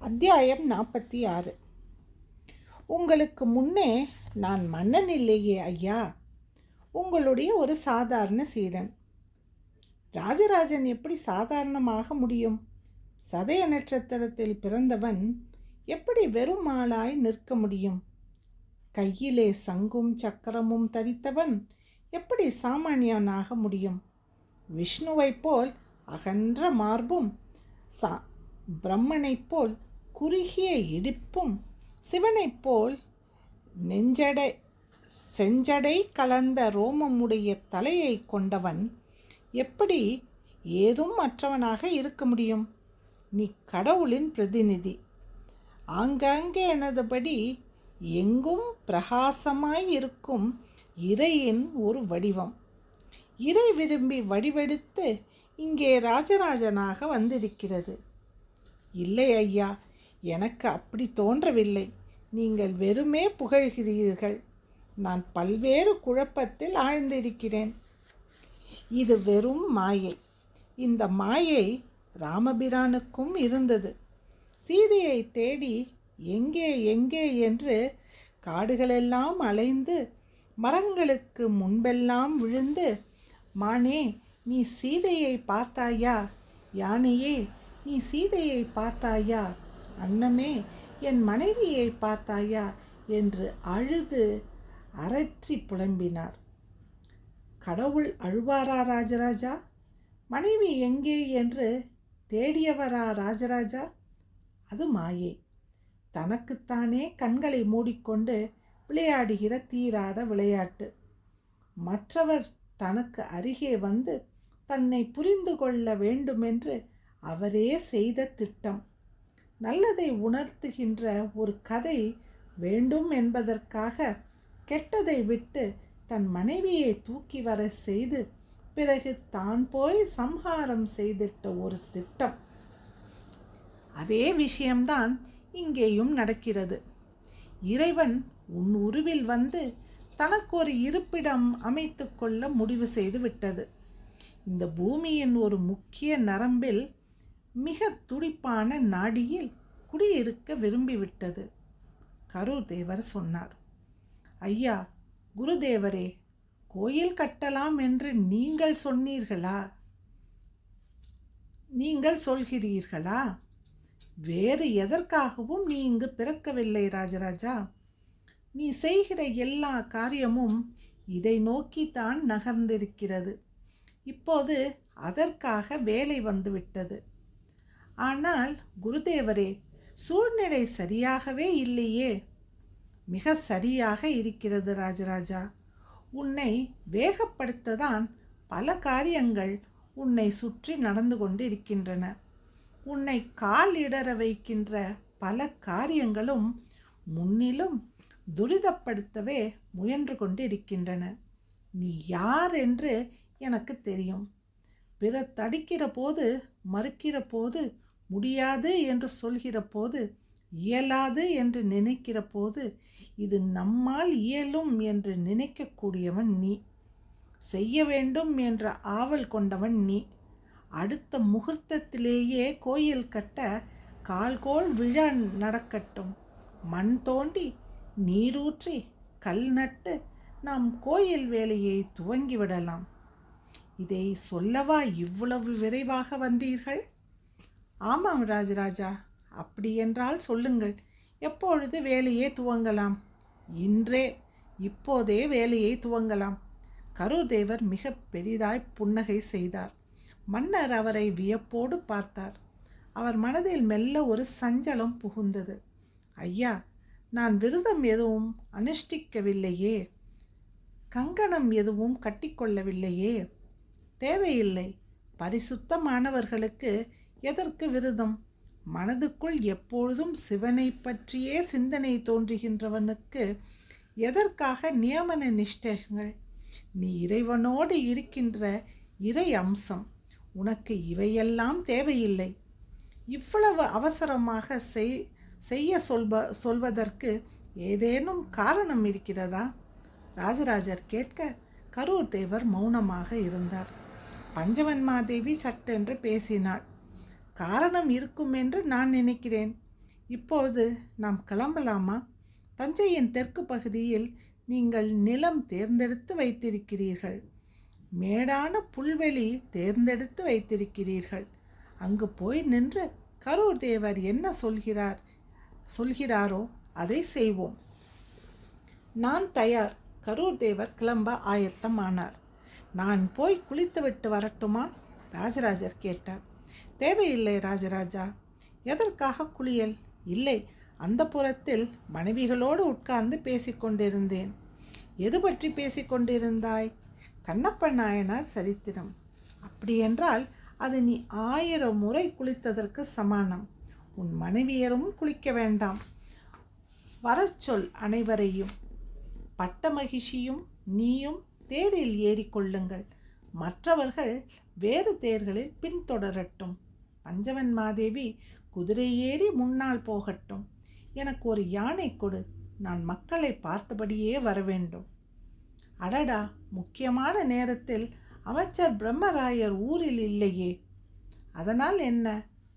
அத்தியாயம் நாற்பத்தி ஆறு உங்களுக்கு முன்னே நான் மன்னன் இல்லையே ஐயா? உங்களுடைய ஒரு சாதாரண சீடன். ராஜராஜன் எப்படி சாதாரணமாக முடியும்? சதய நட்சத்திரத்தில் பிறந்தவன் எப்படி வெறும் ஆளாய் நிற்க முடியும்? கையிலே சங்கும் சக்கரமும் தரித்தவன் எப்படி சாமானியனாக முடியும்? விஷ்ணுவைப் போல் அகன்ற மார்பும் சா பிரம்மனைப் போல் குறுகிய இடிப்பும் சிவனைப் போல் நெஞ்சடை செஞ்சடை கலந்த ரோமமுடைய தலையை கொண்டவன் எப்படி ஏதும் மற்றவனாக இருக்க முடியும்? நீ கடவுளின் பிரதிநிதி. ஆங்காங்கே எனதுபடி எங்கும் பிரகாசமாய் இருக்கும் இறையின் ஒரு வடிவம். இறை விரும்பி வடிவெடுத்து இங்கே ராஜராஜனாக வந்திருக்கிறது. இல்லை ஐயா எனக்கு அப்படி தோன்றவில்லை. நீங்கள் வெறுமே புகழ்கிறீர்கள். நான் பல்வேறு குழப்பத்தில் ஆழ்ந்திருக்கிறேன். இது வெறும் மாயை. இந்த மாயை ராமபிரானுக்கும் இருந்தது. சீதையை தேடி எங்கே எங்கே என்று காடுகளெல்லாம் அலைந்து மரங்களுக்கு முன்பெல்லாம் விழுந்து மானே நீ சீதையை பார்த்தாயா? யானையே நீ சீதையை பார்த்தாயா? அன்னமே என் மனைவியை பார்த்தாயா? என்று அழுது அரற்றி புலம்பினார். கடவுள் அழுவாரா ராஜராஜா? மனைவி எங்கே என்று தேடியவரா ராஜராஜா? அது மாயை. தனக்குத்தானே கண்களை மூடிக்கொண்டு விளையாடுகிற தீராத விளையாட்டு. மற்றவர் தனக்கு அருகே வந்து தன்னை புரிந்து கொள்ள வேண்டுமென்று அவரே செய்த திட்டம். நல்லதை உணர்த்துகின்ற ஒரு கதை வேண்டும் என்பதற்காக கெட்டதை விட்டு தன் மனைவியை தூக்கி வர செய்து பிறகு தான் போய் சம்ஹாரம் செய்திட்ட ஒரு திட்டம். அதே விஷயம்தான் இங்கேயும் நடக்கிறது. இறைவன் உன் உருவில் வந்து தனக்கு ஒரு இருப்பிடம் அமைத்து கொள்ள முடிவு செய்து விட்டது. இந்த பூமியின் ஒரு முக்கிய நரம்பில் மிக துடிப்பான நாடியில் குடியிருக்க விரும்பிவிட்டது. கரூர் தேவர் சொன்னார் ஐயா குருதேவரே கோயில் கட்டலாம் என்று நீங்கள் சொன்னீர்களா? நீங்கள் சொல்கிறீர்களா? வேறு எதற்காகவும் நீ இங்கு பிறக்கவில்லை ராஜராஜா. நீ செய்கிற எல்லா காரியமும் இதை நோக்கித்தான் நகர்ந்திருக்கிறது. இப்போது அதற்காக வேலை வந்துவிட்டது. ஆனால் குருதேவரே சூழ்நிலை சரியாகவே இல்லையே. மிக சரியாக இருக்கிறது ராஜராஜா. உன்னை வேகப்படுத்ததான் பல காரியங்கள் உன்னை சுற்றி நடந்து கொண்டு இருக்கின்றன உன்னை கால் இடற வைக்கின்ற பல காரியங்களும் முன்னிலும் துரிதப்படுத்தவே முயன்று கொண்டு இருக்கின்றன நீ யார் என்று எனக்கு தெரியும். பிற தடிக்கிற போது மறுக்கிற போது முடியாது என்று சொல்கிற போது இயலாது என்று நினைக்கிற போது இது நம்மால் இயலும் என்று நினைக்கக்கூடியவன் நீ. செய்ய வேண்டும் என்ற ஆவல் கொண்டவன் நீ. அடுத்த முகூர்த்தத்திலேயே கோயில் கட்ட கால்கோள் விழா நடக்கட்டும். மண் தோண்டி நீரூற்றி கல் நட்டு நாம் கோயில் வேலையை துவங்கிவிடலாம். இதை சொல்லவா இவ்வளவு விரைவாக வந்தீர்கள்? ஆமாம் ராஜராஜா அப்படியென்றால் சொல்லுங்கள். எப்பொழுது வேலையை துவங்கலாம்? இன்றே இப்போதே வேலையை துவங்கலாம். கரூர் தேவர் மிக பெரிதாய் புன்னகை செய்தார். மன்னர் அவரை வியப்போடு பார்த்தார். அவர் மனதில் மெல்ல ஒரு சஞ்சலம் புகுந்தது. ஐயா நான் விரதம் எதுவும் அனுஷ்டிக்கவில்லையே. கங்கணம் எதுவும் கட்டிக்கொள்ளவில்லையே. தேவையில்லை. பரிசுத்தமானவர்களுக்கு எதற்கு விரதம்? மனதுக்குள் எப்பொழுதும் சிவனை பற்றியே சிந்தனை தோன்றுகின்றவனுக்கு எதற்காக நியமன நிஷ்டைகள் நீ இறைவனோடு இருக்கின்ற இறை அம்சம். உனக்கு இவையெல்லாம் தேவையில்லை. இவ்வளவு அவசரமாக செய் செய்ய சொல்ப சொல்வதற்கு ஏதேனும் காரணம் இருக்கிறதா? ராஜராஜர் கேட்க கரூர் தேவர் மௌனமாக இருந்தார். பஞ்சவன்மாதேவி சட்டென்று பேசினாள். காரணம் இருக்கும் என்று நான் நினைக்கிறேன். இப்போது நாம் கிளம்பலாமா? தஞ்சையின் தெற்கு பகுதியில் நீங்கள் நிலம் தேர்ந்தெடுத்து வைத்திருக்கிறீர்கள். மேடான புல்வெளி தேர்ந்தெடுத்து வைத்திருக்கிறீர்கள். அங்கு போய் நின்று கரூர் தேவர் என்ன சொல்கிறார்? சொல்கிறாரோ அதை செய்வோம். நான் தயார். கரூர் தேவர் கிளம்ப ஆயத்தமானார். நான் போய் குளித்துவிட்டு வரட்டுமா? ராஜராஜர் கேட்டார். தேவையில்லை ராஜராஜா. எதற்காக குளியல்? இல்லை அந்த புறத்தில் மனைவிகளோடு உட்கார்ந்து பேசிக்கொண்டிருந்தேன் எது பற்றி பேசிக்கொண்டிருந்தாய் கண்ணப்ப நாயனார் சரித்திரம். அப்படியென்றால் அது நீ ஆயிரம் முறை குளித்ததற்கு சமானம். உன் மனைவியரும் குளிக்க வேண்டாம். வரச்சொல் அனைவரையும். பட்ட மகிழ்ச்சியும் நீயும் தேரில் ஏறிக்கொள்ளுங்கள் மற்றவர்கள் வேறு தேர்களில் பின்தொடரட்டும். பஞ்சவன் மாதேவி குதிரை ஏறி முன்னால் போகட்டும். எனக்கு ஒரு யானை கொடு. நான் மக்களை பார்த்தபடியே வர வேண்டும் அடடா முக்கியமான நேரத்தில் அமைச்சர் பிரம்மராயர் ஊரில் இல்லையே. அதனால் என்ன?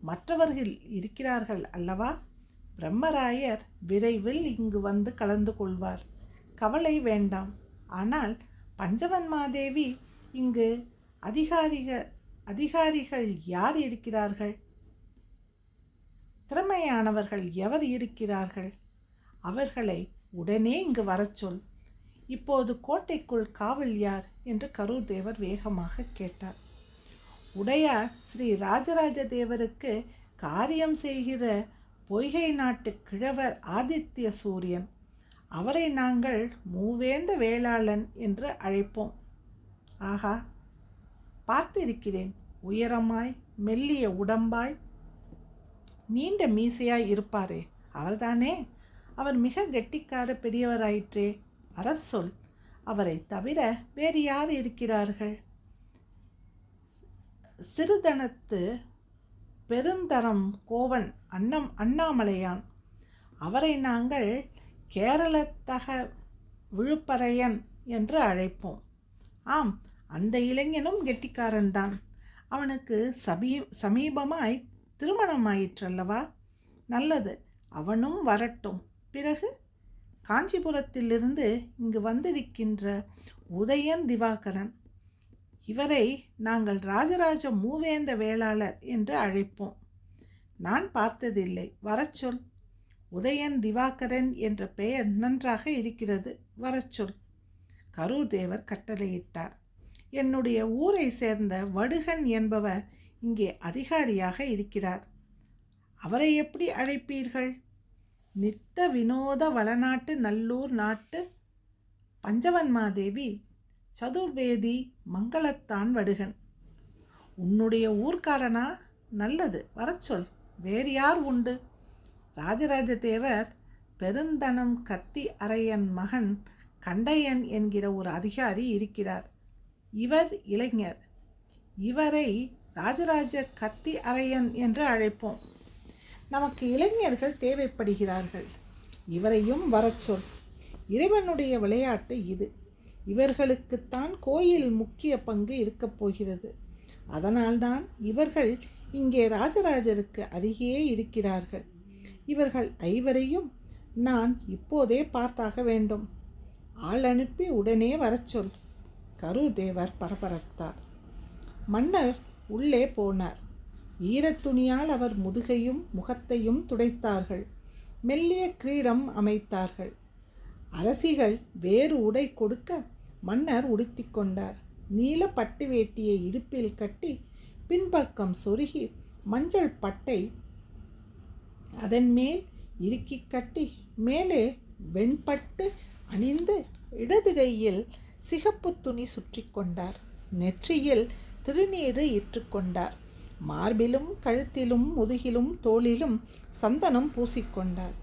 மற்றவர்கள் இருக்கிறார்கள் அல்லவா? பிரம்மராயர் விரைவில் இங்கு வந்து கலந்து கொள்வார். கவலை வேண்டாம். ஆனால் பஞ்சவன்மாதேவி இங்கு அதிகாரிகள் அதிகாரிகள் யார் இருக்கிறார்கள்? திறமையானவர்கள் எவர் இருக்கிறார்கள்? அவர்களை உடனே இங்கு வரச் சொல். இப்போது கோட்டைக்குள் காவல் யார்? என்று கரூர் தேவர் வேகமாக கேட்டார். உடையார் ஸ்ரீ ராஜராஜ தேவருக்கு காரியம் செய்கிற பொய்கை நாட்டு கிழவர் ஆதித்ய சூரியன். அவரை நாங்கள் மூவேந்த வேளாளன் என்று அழைப்போம். ஆகா பார்த்திருக்கிறேன். உயரமாய் மெல்லிய உடம்பாய். நீண்ட மீசையாய் இருப்பாரே அவர்தானே? அவர் மிக கெட்டிக்கார பெரியவராயிற்றே. அரசொல் அவரை தவிர வேறு யார் இருக்கிறார்கள்? சிறுதனத்து பெருந்தரம் கோவன் அண்ணம் அண்ணாமலையான். அவரை நாங்கள் கேரளத்தக விழுப்பறையன் என்று அழைப்போம். ஆம் அந்த இளைஞனும் கெட்டிக்காரன்தான். அவனுக்கு சமீ சமீபமாய் திருமணம் ஆயிற்றல்லவா நல்லது அவனும் வரட்டும். பிறகு காஞ்சிபுரத்திலிருந்து இங்கு வந்திருக்கின்ற உதயன் திவாகரன் இவரை நாங்கள் ராஜராஜ மூவேந்த வேளாளர் என்று அழைப்போம். நான் பார்த்ததில்லை. வரச்சொல் உதயன் திவாகரன் என்ற பெயர் நன்றாக இருக்கிறது. வரச்சொல் கரூர் தேவர் கட்டளையிட்டார். என்னுடைய ஊரை சேர்ந்த வடுகன் என்பவர் இங்கே அதிகாரியாக இருக்கிறார். அவரை எப்படி அழைப்பீர்கள்? நித்த வினோத வளநாட்டு நல்லூர் நாட்டு பஞ்சவன்மாதேவி சதுர்வேதி மங்களத்தான் வடுகன். உன்னுடைய ஊர்க்காரனா? நல்லது வரச்சொல். வேறு யார் உண்டு? ராஜராஜ தேவர் பெருந்தனம் கத்தி அரையன் மகன் கண்டையன் என்கிற ஒரு அதிகாரி இருக்கிறார். இவர் இளைஞர். இவரை ராஜராஜ கத்தி அரையன் என்று அழைப்போம். நமக்கு இளைஞர்கள் தேவைப்படுகிறார்கள். இவரையும் வரச்சொல் இறைவனுடைய விளையாட்டு இது. இவர்களுக்குத்தான் கோயில் முக்கிய பங்கு இருக்கப் போகிறது. அதனால்தான் இவர்கள் இங்கே ராஜராஜருக்கு அருகே இருக்கிறார்கள். இவர்கள் ஐவரையும் நான் இப்போதே பார்த்தாக வேண்டும். ஆள் அனுப்பி உடனே வரச் சொல். கரூர் தேவர் பரபரத்தார். மன்னர் உள்ளே போனார். ஈரத்துணியால் அவர் முதுகையும் முகத்தையும் துடைத்தார்கள். மெல்லிய கிரீடம் அமைத்தார்கள். அரசிகள் வேறு உடை கொடுக்க மன்னர் உடுத்தி கொண்டார். நீல பட்டு வேட்டியை இடுப்பில் கட்டி பின்பக்கம் சொருகி மஞ்சள் பட்டை அதன் மேல் இறுக்கி கட்டி மேலே வெண்பட்டு அணிந்து இடது கையில் சிகப்பு துணி சுற்றி கொண்டார். நெற்றியில் திருநீறு இற்றுக்கொண்டார் மார்பிலும் கழுத்திலும் முதுகிலும் தோளிலும் சந்தனம் பூசிக்கொண்டார்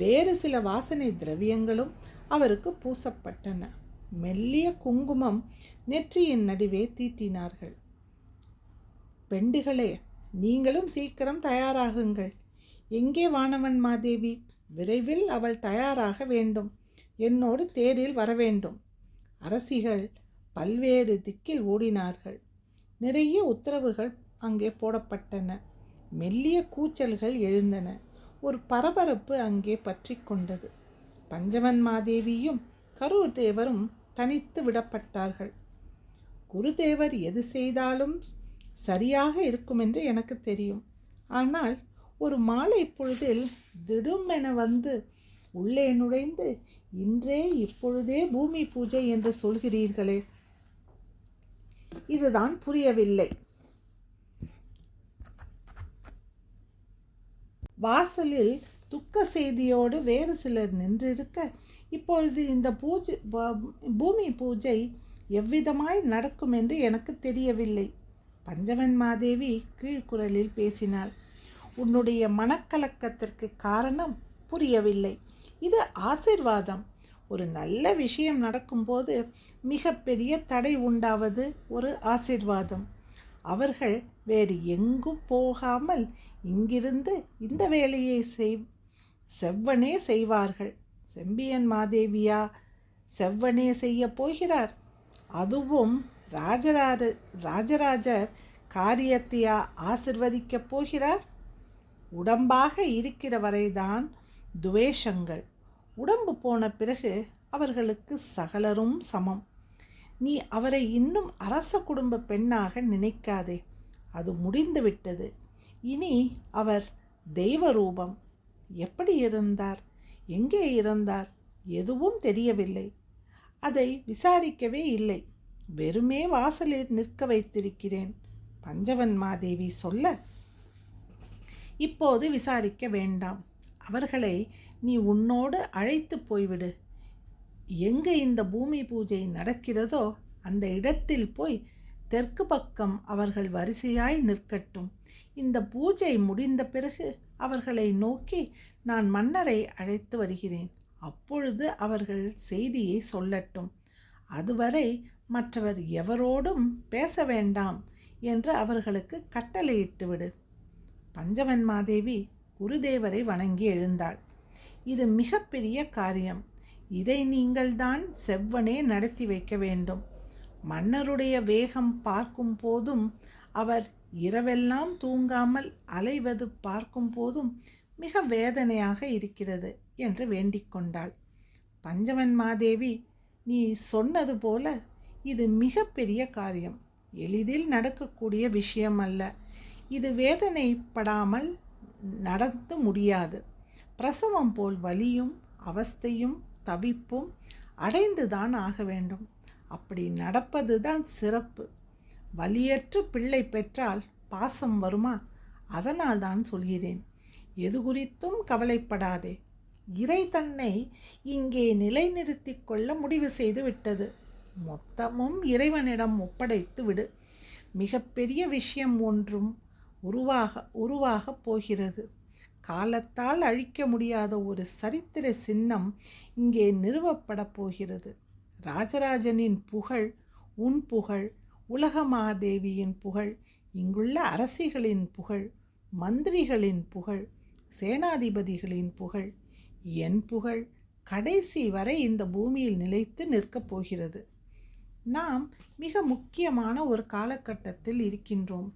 வேறு சில வாசனை திரவியங்களும் அவருக்கு பூசப்பட்டன. மெல்லிய குங்குமம் நெற்றியின் நடுவே தீட்டினார்கள். பெண்டுகளே நீங்களும் சீக்கிரம் தயாராகுங்கள். எங்கே வானவன் மாதேவி விரைவில் அவள் தயாராக வேண்டும். என்னோடு தேரில் வர வேண்டும் அரசிகள் பல்வேறு திக்கில் ஓடினார்கள். நிறைய உத்தரவுகள் அங்கே போடப்பட்டன. மெல்லிய கூச்சல்கள் எழுந்தன. ஒரு பரபரப்பு அங்கே பற்றி கொண்டது. பஞ்சவன் மாதேவியும் கரூர் தேவரும் தனித்து விடப்பட்டார்கள். குருதேவர் எது செய்தாலும் சரியாக இருக்கும் என்று எனக்கு தெரியும். ஆனால் ஒரு மாலை பொழுதில் திடுமென வந்து உள்ளே நுழைந்து இன்றே இப்பொழுதே பூமி பூஜை என்று சொல்கிறீர்களே. இதுதான் புரியவில்லை. வாசலில் துக்க செய்தியோடு வேறு சிலர் நின்றிருக்க இப்பொழுது இந்த பூஜை பூமி பூஜை எவ்விதமாய் நடக்கும் என்று எனக்கு தெரியவில்லை. பஞ்சவன் மாதேவி கீழ்குரலில் பேசினாள் உன்னுடைய மனக்கலக்கத்திற்கு காரணம் புரியவில்லை. இது ஆசிர்வாதம். ஒரு நல்ல விஷயம் நடக்கும்போது மிகப்பெரிய தடை உண்டாவது ஒரு ஆசிர்வாதம். அவர்கள் வேறு எங்கும் போகாமல் இங்கிருந்து இந்த வேலையை செய் செவ்வனே செய்வார்கள். செம்பியன் மாதேவியா செவ்வனே செய்ய போகிறார். அதுவும் ராஜராஜ ராஜராஜர் காரியத்தையா ஆசிர்வதிக்கப் போகிறார்? உடம்பாக இருக்கிற வரைதான் துவேஷங்கள். உடம்பு போன பிறகு அவர்களுக்கு சகலரும் சமம். நீ அவரை இன்னும் அரச குடும்ப பெண்ணாக நினைக்காதே. அது முடிந்துவிட்டது இனி அவர் தெய்வ ரூபம் எப்படி இருந்தார்? எங்கே இருந்தார்? எதுவும் தெரியவில்லை. அதை விசாரிக்கவே இல்லை. வெறுமே வாசலில் நிற்க வைத்திருக்கிறேன். பஞ்சவன் மாதேவி சொல்ல. இப்போது விசாரிக்க வேண்டாம். அவர்களை நீ உன்னோடு அழைத்து போய்விடு. எங்கே இந்த பூமி பூஜை நடக்கிறதோ அந்த இடத்தில் போய் தெற்கு பக்கம் அவர்கள் வரிசையாய் நிற்கட்டும். இந்த பூஜை முடிந்த பிறகு அவர்களை நோக்கி நான் மன்னரை அழைத்து வருகிறேன். அப்பொழுது அவர்கள் செய்தியை சொல்லட்டும். அதுவரை மற்றவர் எவரோடும் பேச வேண்டாம் என்று அவர்களுக்கு கட்டளையிட்டு விடு பஞ்சவன் மாதேவி குருதேவரை வணங்கி எழுந்தாள். இது மிகப்பெரிய காரியம். இதை நீங்கள்தான் செவ்வனே நடத்தி வைக்க வேண்டும். மன்னருடைய வேகம் பார்க்கும் போதும் அவர் இரவெல்லாம் தூங்காமல் அலைவது பார்க்கும் போதும் மிக வேதனையாக இருக்கிறது என்று வேண்டிக் கொண்டாள். பஞ்சவன் மாதேவி நீ சொன்னது போல இது மிகப்பெரிய காரியம். எளிதில் நடக்கக்கூடிய விஷயம் அல்ல இது வேதனைப்படாமல் நடத்த முடியாது. பிரசவம் போல் வலியும் அவஸ்தையும் தவிப்பும் அடைந்துதான் ஆக வேண்டும். அப்படி நடப்பது தான் சிறப்பு. வலியற்று பிள்ளை பெற்றால் பாசம் வருமா? அதனால் தான் சொல்கிறேன். எது குறித்தும் கவலைப்படாதே. இறை தன்னை இங்கே நிலைநிறுத்தி கொள்ள முடிவு செய்து விட்டது. மொத்தமும் இறைவனிடம் ஒப்படைத்து விடு. மிகப்பெரிய விஷயம் ஒன்றும் உருவாக உருவாகப் போகிறது. காலத்தால் அழிக்க முடியாத ஒரு சரித்திர சின்னம் இங்கே நிறுவப்படப் போகிறது. ராஜராஜனின் புகழ் உன் புகழ் உலகமாதேவியின் புகழ் இங்குள்ள அரசிகளின் புகழ் மந்திரிகளின் புகழ் சேனாதிபதிகளின் புகழ் என் புகழ் கடைசி வரை இந்த பூமியில் நிலைத்து நிற்கப் போகிறது. நாம் மிக முக்கியமான ஒரு காலகட்டத்தில் இருக்கின்றோம்.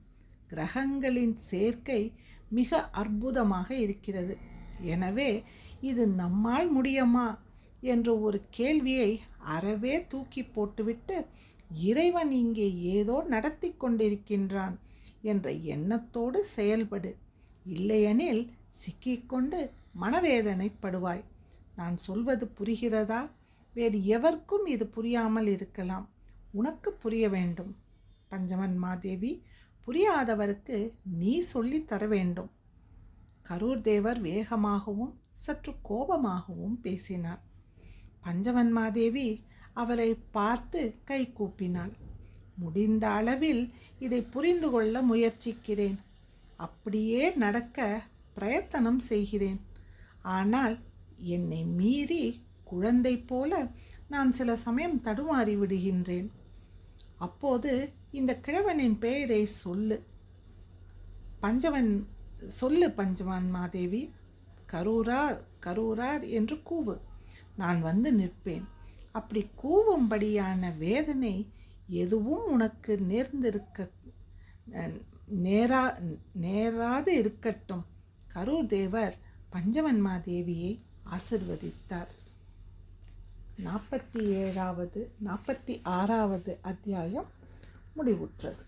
கிரகங்களின் சேர்க்கை மிக அற்புதமாக இருக்கிறது. எனவே இது நம்மால் முடியுமா? என்ற ஒரு கேள்வியை அறவே தூக்கி போட்டுவிட்டு இறைவன் இங்கே ஏதோ நடத்தி கொண்டிருக்கின்றான் என்ற எண்ணத்தோடு செயல்படு. இல்லையெனில் சிக்கிக்கொண்டு மனவேதனைப்படுவாய். நான் சொல்வது புரிகிறதா? வேறு எவருக்கும் இது புரியாமல் இருக்கலாம். உனக்கு புரிய வேண்டும். பஞ்சவன் மாதேவி புரியாதவருக்கு நீ சொல்லி தர வேண்டும். கரூர் தேவர் வேகமாகவும் சற்று கோபமாகவும் பேசினார். பஞ்சவன்மாதேவி அவரை பார்த்து கை கூப்பினாள். முடிந்த அளவில் இதை புரிந்து கொள்ள முயற்சிக்கிறேன். அப்படியே நடக்க பிரயத்தனம் செய்கிறேன். ஆனால் என்னை மீறி குழந்தை போல நான் சில சமயம் தடுமாறி விடுகின்றேன் அப்போது இந்த கிழவனின் பெயரை சொல்லு. பஞ்சவன் சொல்லு பஞ்சவன் மாதேவி. கரூரார் கரூரார் என்று கூவு. நான் வந்து நிற்பேன். அப்படி கூவும்படியான வேதனை எதுவும் உனக்கு நேர்ந்திருக்க நேரா நேராது இருக்கட்டும். கரூர் தேவர் பஞ்சவன்மாதேவியை ஆசிர்வதித்தார். நாற்பத்தி ஏழாவது நாற்பத்தி ஆறாவது அத்தியாயம் முடிவுற்றது.